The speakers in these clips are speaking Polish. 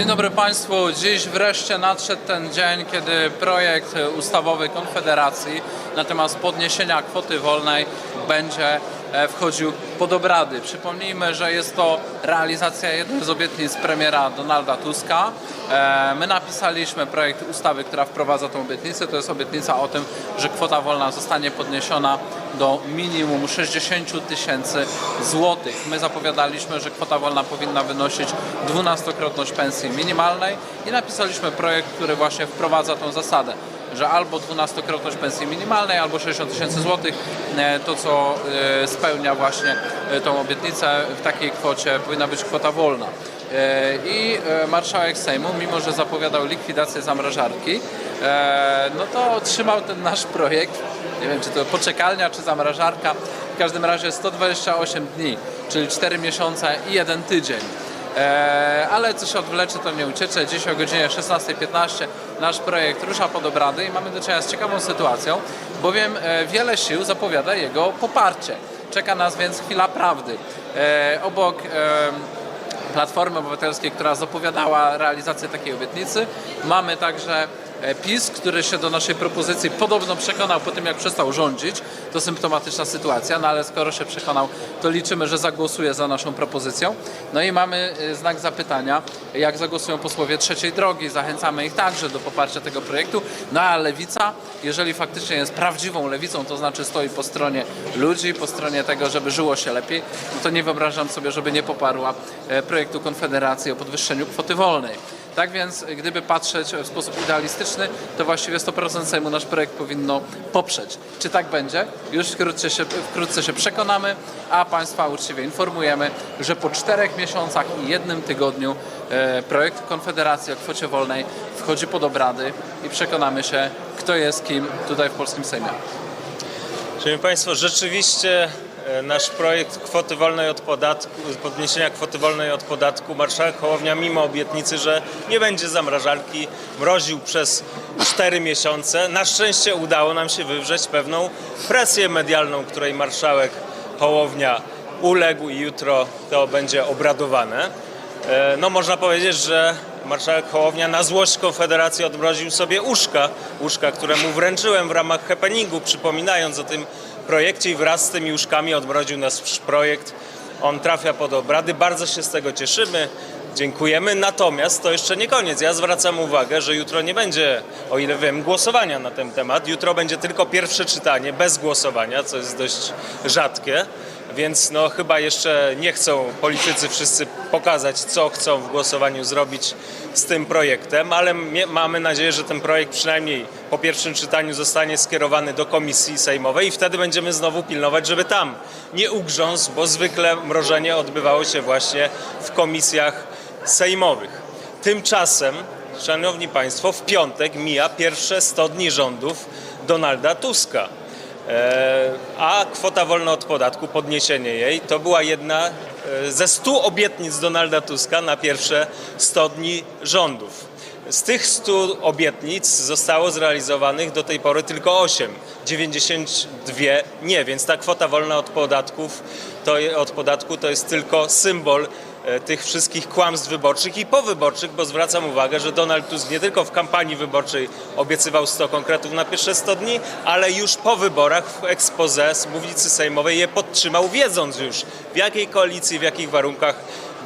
Dzień dobry Państwu. Dziś wreszcie nadszedł ten dzień, kiedy projekt ustawowy Konfederacji na temat podniesienia kwoty wolnej będzie wchodził pod obrady. Przypomnijmy, że jest to realizacja jednej z obietnic premiera Donalda Tuska. E, My napisaliśmy projekt ustawy, która wprowadza tą obietnicę. To jest obietnica o tym, że kwota wolna zostanie podniesiona do minimum 60 tysięcy złotych. My zapowiadaliśmy, że kwota wolna powinna wynosić dwunastokrotność pensji minimalnej i napisaliśmy projekt, który właśnie wprowadza tą zasadę, że albo dwunastokrotność pensji minimalnej, albo 60 tysięcy złotych, e, to co e, spełnia właśnie e, tą obietnicę, w takiej kwocie powinna być kwota wolna. I marszałek Sejmu, mimo że zapowiadał likwidację zamrażarki, no to trzymał ten nasz projekt nie wiem czy to poczekalnia, czy zamrażarka, w każdym razie 128 dni, czyli 4 miesiące i jeden tydzień. Ale co się to nie uciecze. Dziś o godzinie 16.15 nasz projekt rusza pod obrady i mamy do czynienia z ciekawą sytuacją, bowiem e, wiele sił zapowiada jego poparcie. Czeka nas więc chwila prawdy. E, obok Platformy Obywatelskiej, która zapowiadała realizację takiej obietnicy. Mamy także PiS, który się do naszej propozycji podobno przekonał po tym, jak przestał rządzić. To symptomatyczna sytuacja, no ale skoro się przekonał, to liczymy, że zagłosuje za naszą propozycją. No i mamy e, znak zapytania, jak zagłosują posłowie trzeciej drogi. Zachęcamy ich także do poparcia tego projektu. No a lewica, jeżeli faktycznie jest prawdziwą lewicą, to znaczy stoi po stronie ludzi, po stronie tego, żeby żyło się lepiej, no to nie wyobrażam sobie, żeby nie poparła e, projektu Konfederacji o podwyższeniu kwoty wolnej. Tak więc, gdyby patrzeć w sposób idealistyczny, to właściwie 100% Sejmu nasz projekt powinno poprzeć. Czy tak będzie? Już wkrótce się, wkrótce się przekonamy, a Państwa uczciwie informujemy, że po czterech miesiącach i jednym tygodniu e, projekt Konfederacji o kwocie wolnej wchodzi pod obrady i przekonamy się, kto jest kim tutaj w polskim Sejmie. Szanowni Państwo, rzeczywiście nasz projekt kwoty wolnej od podatku, podniesienia kwoty wolnej od podatku, marszałek Hołownia mimo obietnicy, że nie będzie zamrażarki, mroził przez 4 miesiące. Na szczęście udało nam się wywrzeć pewną presję medialną, której marszałek Hołownia uległ i jutro to będzie obradowane. E, No można powiedzieć, że marszałek Hołownia na złość Konfederacji odmroził sobie uszka, uszka, które mu wręczyłem w ramach happeningu, przypominając o tym projekcie i wraz z tymi uszkami odmroził nasz projekt. On trafia pod obrady, bardzo się z tego cieszymy. Dziękujemy, natomiast to jeszcze nie koniec. Ja zwracam uwagę, że jutro nie będzie, o ile wiem, głosowania na ten temat. Jutro będzie tylko pierwsze czytanie bez głosowania, co jest dość rzadkie. Więc no chyba jeszcze nie chcą politycy wszyscy pokazać, co chcą w głosowaniu zrobić z tym projektem, ale mamy nadzieję, że ten projekt przynajmniej po pierwszym czytaniu zostanie skierowany do komisji sejmowej i wtedy będziemy znowu pilnować, żeby tam nie ugrzązł, bo zwykle mrożenie odbywało się właśnie w komisjach sejmowych. Tymczasem, szanowni państwo, w piątek mija pierwsze 100 dni rządów Donalda Tuska. E, a kwota wolna od podatku, podniesienie jej, to była jedna e, ze 100 obietnic Donalda Tuska na pierwsze 100 dni rządów. Z tych 100 obietnic zostało zrealizowanych do tej pory tylko 8, 92 nie, więc ta kwota wolna od podatków to, od podatku to jest tylko symbol e, tych wszystkich kłamstw wyborczych i powyborczych, bo zwracam uwagę, że Donald Tusk nie tylko w kampanii wyborczej obiecywał 100 konkretów na pierwsze 100 dni, ale już po wyborach w expose z mównicy sejmowej je podtrzymał, wiedząc już w jakiej koalicji, w jakich warunkach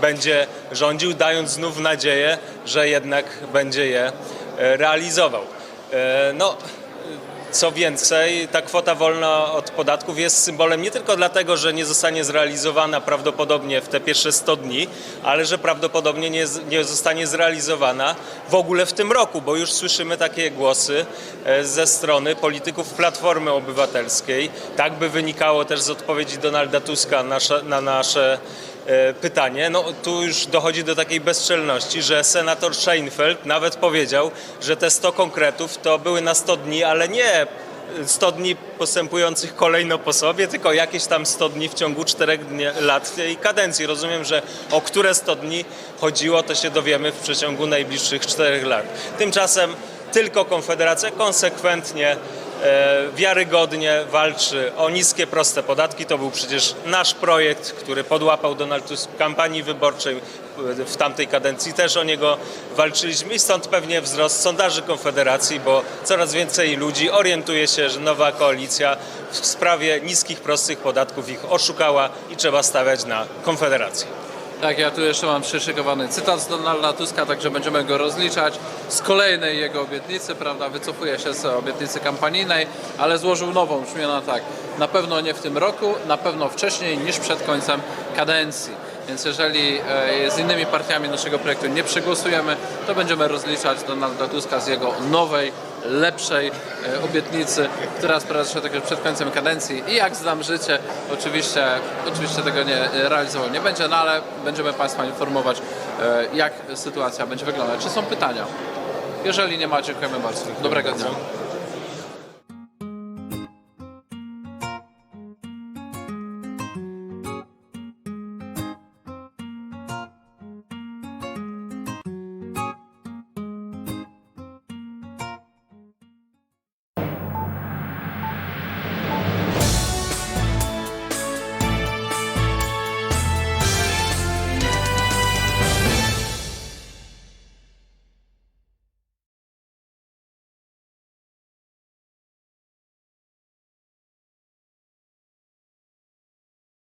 będzie rządził, dając znów nadzieję, że jednak będzie je e, realizował. E, No, co więcej, ta kwota wolna od podatków jest symbolem nie tylko dlatego, że nie zostanie zrealizowana prawdopodobnie w te pierwsze 100 dni, ale że prawdopodobnie nie, nie zostanie zrealizowana w ogóle w tym roku, bo już słyszymy takie głosy e, ze strony polityków Platformy Obywatelskiej. Tak by wynikało też z odpowiedzi Donalda Tuska na nasze pytanie. No, tu już dochodzi do takiej bezczelności, że senator Scheinfeld nawet powiedział, że te 100 konkretów to były na 100 dni, ale nie 100 dni postępujących kolejno po sobie, tylko jakieś tam 100 dni w ciągu 4 dni, lat tej kadencji. Rozumiem, że o które 100 dni chodziło, to się dowiemy w przeciągu najbliższych 4 lat. Tymczasem tylko Konfederacja konsekwentnie e, wiarygodnie walczy o niskie, proste podatki. To był przecież nasz projekt, który podłapał Donald Tusk w kampanii wyborczej e, w tamtej kadencji. Też o niego walczyliśmy i stąd pewnie wzrost sondaży Konfederacji, bo coraz więcej ludzi orientuje się, że nowa koalicja w sprawie niskich, prostych podatków ich oszukała i trzeba stawiać na Konfederację. Tak, ja tu jeszcze mam przyszykowany cytat z Donalda Tuska, także będziemy go rozliczać z kolejnej jego obietnicy, prawda? Wycofuje się z obietnicy kampanijnej, ale złożył nową, brzmi ona tak. Na pewno nie w tym roku, na pewno wcześniej niż przed końcem kadencji. Więc jeżeli e, z innymi partiami naszego projektu nie przegłosujemy, to będziemy rozliczać Donalda Tuska z jego nowej, lepszej e, obietnicy, która sprawdza się przed końcem kadencji. I jak znam życie, oczywiście, oczywiście tego nie e, realizował nie będzie, no ale będziemy Państwa informować, e, jak sytuacja będzie wyglądać. Czy są pytania? Jeżeli nie ma, dziękujemy bardzo. Dobrego dnia.